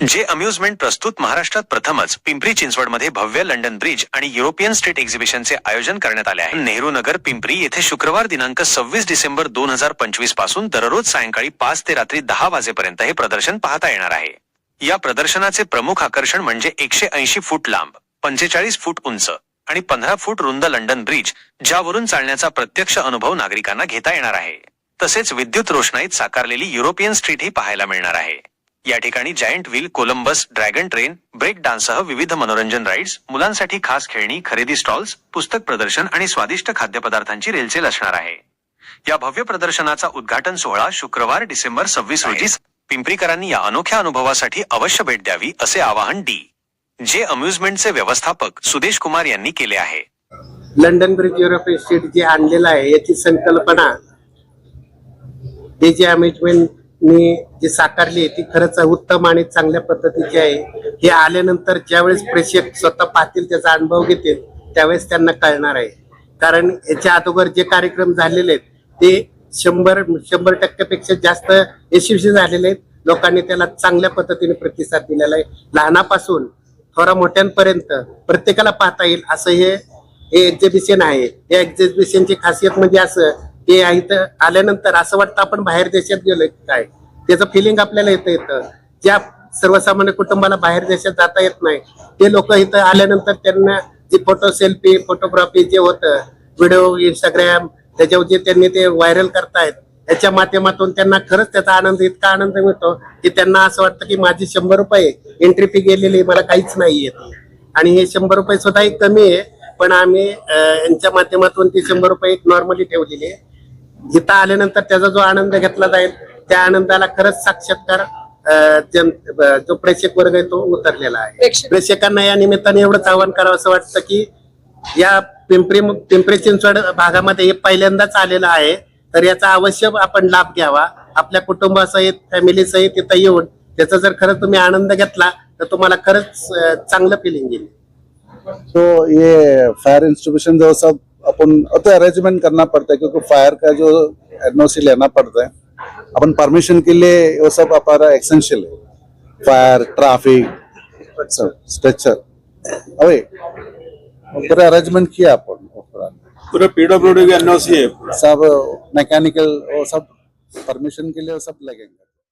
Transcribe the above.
जे अम्युजमेंट प्रस्तुत महाराष्ट्रात प्रथमच पिंपरी चिंचवडमध्ये भव्य लंडन ब्रिज आणि युरोपियन स्टेट एक्झिबिशनचे आयोजन करण्यात आले आहे. नेहरू नगर पिंपरी येथे शुक्रवार दिनांक सव्वीस डिसेंबर दोन हजार पंचवीसपासून दररोज सायंकाळी पाच ते रात्री दहा वाजेपर्यंत हे प्रदर्शन पाहता येणार आहे. या प्रदर्शनाचे प्रमुख आकर्षण म्हणजे एकशे ऐंशी फूट लांब पंचेचाळीस फूट उंच आणि पंधरा फूट रुंद लंडन ब्रिज ज्यावरून चालण्याचा प्रत्यक्ष अनुभव नागरिकांना घेता येणार आहे. तसेच विद्युत रोषणाईत साकारलेली युरोपियन स्ट्रीट ही पाहायला मिळणार आहे. या ठिकाणी giant wheel Columbus dragon train break डान्ससह विविध मनोरंजन राईड्स मुलांसाठी खास खेळणी खरेदी स्टॉल्स पुस्तक प्रदर्शन आणि स्वादिष्ट खाद्यपदार्थांची रेलचेल असणार आहे. या भव्य प्रदर्शनाचा उद्घाटन सोहळा शुक्रवार डिसेंबर सव्वीस रोजी पिंपरीकरांनी या अनोख्या अनुभवासाठी अवश्य भेट द्यावी असे आवाहन डी जे अम्युजमेंटचे व्यवस्थापक सुदेश कुमार यांनी केले आहे. लंडन ब्रिज युरोपियन स्टेट जे आणलेलं आहे याची संकल्पना हे जे मी जी साकारली आहे ती खरंच उत्तम आणि चांगल्या पद्धतीची आहे. हे आल्यानंतर ज्यावेळेस प्रेक्षक स्वतः पाहतील त्याचा अनुभव घेतील त्यावेळेस त्यांना कळणार आहे. कारण याच्या अगोदर जे कार्यक्रम झालेले आहेत ते शंभर शंभर टक्क्यापेक्षा जास्त यशस्वी झालेले आहेत. लोकांनी त्याला चांगल्या पद्धतीने प्रतिसाद दिलेला आहे. लहानापासून थोडा मोठ्यांपर्यंत प्रत्येकाला पाहता येईल असं हे हे एक्झिबिशन आहे. या एक्झिबिशनची खासियत म्हणजे असं ते इथं आल्यानंतर असं वाटतं आपण बाहेर देशात गेलोय काय? त्याचं फिलिंग आपल्याला येतं येतं. ज्या सर्वसामान्य कुटुंबाला बाहेर देशात जाता येत नाही ते लोक इथं आल्यानंतर त्यांना जी फोटो सेल्फी फोटोग्राफी जे होतं व्हिडिओ इंस्टाग्राम त्याच्यावर जे त्यांनी ते व्हायरल करतायत याच्या माध्यमातून त्यांना खरंच त्याचा आनंद इतका आनंद मिळतो की त्यांना असं वाटतं की माझी शंभर रुपये एंट्री फी गेलेली मला काहीच नाही येत आणि हे शंभर रुपये सुद्धा एक कमी आहे पण आम्ही यांच्या माध्यमातून ती शंभर रुपये एक नॉर्मली ठेवलेली आहे. इथं आल्यानंतर त्याचा जो आनंद घेतला जाईल त्या आनंदाला खरंच साक्षात्कार जन जो प्रेक्षक वर्ग आहे तो उतरलेला आहे. प्रेक्षक- प्रेक्षकांना या निमित्ताने एवढंच आवाहन करावं असं वाटतं की या पिंपरी पिंपरी चिंचवड भागामध्ये हे पहिल्यांदाच आलेलं आहे. तर याचा अवश्य आपण लाभ घ्यावा. आपल्या कुटुंबासहित फॅमिली सहित इथं येऊन त्याचा जर खरंच तुम्ही आनंद घेतला तर तुम्हाला खरंच चांगलं फिलिंग येईल. तो ये फायर इंस्टीट्यूशन जो सब अपन तो अरेंजमेंट करना पड़ता है क्योंकि फायर का जो एनओसी लेना पड़ता है अपन परमिशन के लिए वो सब हमारा एसेंशियल है। फायर ट्रैफ़िक स्ट्रक्चर अवे पूरा अरेंजमेंट किया अपन। पूरा। पीडब्ल्यूडी एनओसी है सब मैकेनिकल वो सब परमिशन के लिए वो सब लगेंगे।